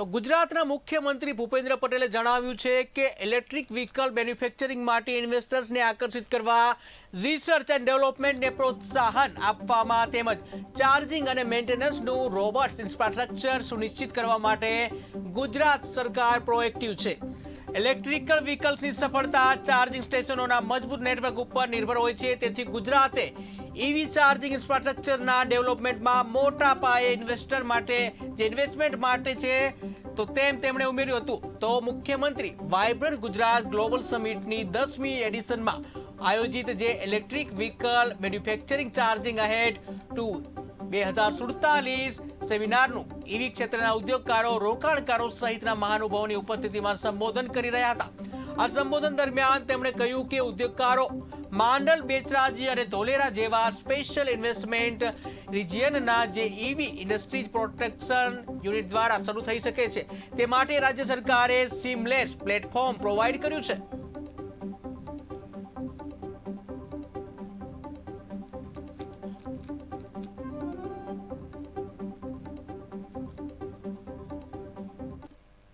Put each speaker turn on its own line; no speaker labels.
તો ગુજરાતના મુખ્યમંત્રી ભૂપેન્દ્ર પટેલે જણાવ્યું છે કે ઇલેક્ટ્રિક વ્હીકલ મેન્યુફેક્ચરિંગ માટે ઇન્વેસ્ટર્સને આકર્ષિત કરવા રિસર્ચ એન્ડ ડેવલપમેન્ટને પ્રોત્સાહન આપવામાં તેમજ ચાર્જિંગ અને મેન્ટેનન્સનું રોબોટ્સ ઇન્ફ્રાસ્ટ્રક્ચર સુનિશ્ચિત કરવા માટે ગુજરાત સરકાર પ્રોએક્ટિવ છે. ઇલેક્ટ્રિકલ વ્હીકલ્સની સફળતા ચાર્જિંગ સ્ટેશનોના મજબૂત નેટવર્ક ઉપર નિર્ભર હોય છે. તેથી ગુજરાતે ઈવી ચાર્જિંગ ઇન્ફ્રાસ્ટ્રક્ચરના ડેવલપમેન્ટમાં મોટા પાયે ઇન્વેસ્ટર માટે, જે ઇન્વેસ્ટમેન્ટ માટે છે, તો તેમ તેમણે ઉમેર્યું હતું. તો મુખ્યમંત્રી વાઇબ્રન્ટ ગુજરાત ગ્લોબલ સમિટની દસમી એડિશનમાં આયોજિત જે electric vehicle manufacturing charging ahead to બે હજાર સુડતાલીસ સેમિનારનું. ઈવી ક્ષેત્રના ઉદ્યોગકારો, રોકાણકારો સહિતના મહાનુભાવોની ઉપસ્થિતિમાં સંબોધન કરી રહ્યા હતા. આ સંબોધન દરમિયાન તેમણે કહ્યું કે ઉદ્યોગકારો માંડલ, બેચરાજી અને ધોલેરા જેવા સ્પેશિયલ ઇન્વેસ્ટમેન્ટ રિજિયનના જે ઈવી ઇન્ડસ્ટ્રીઝ પ્રોટેક્શન યુનિટ દ્વારા શરૂ થઈ શકે છે, તે માટે રાજ્ય સરકારે સીમલેસ પ્લેટફોર્મ પ્રોવાઈડ કર્યું છે.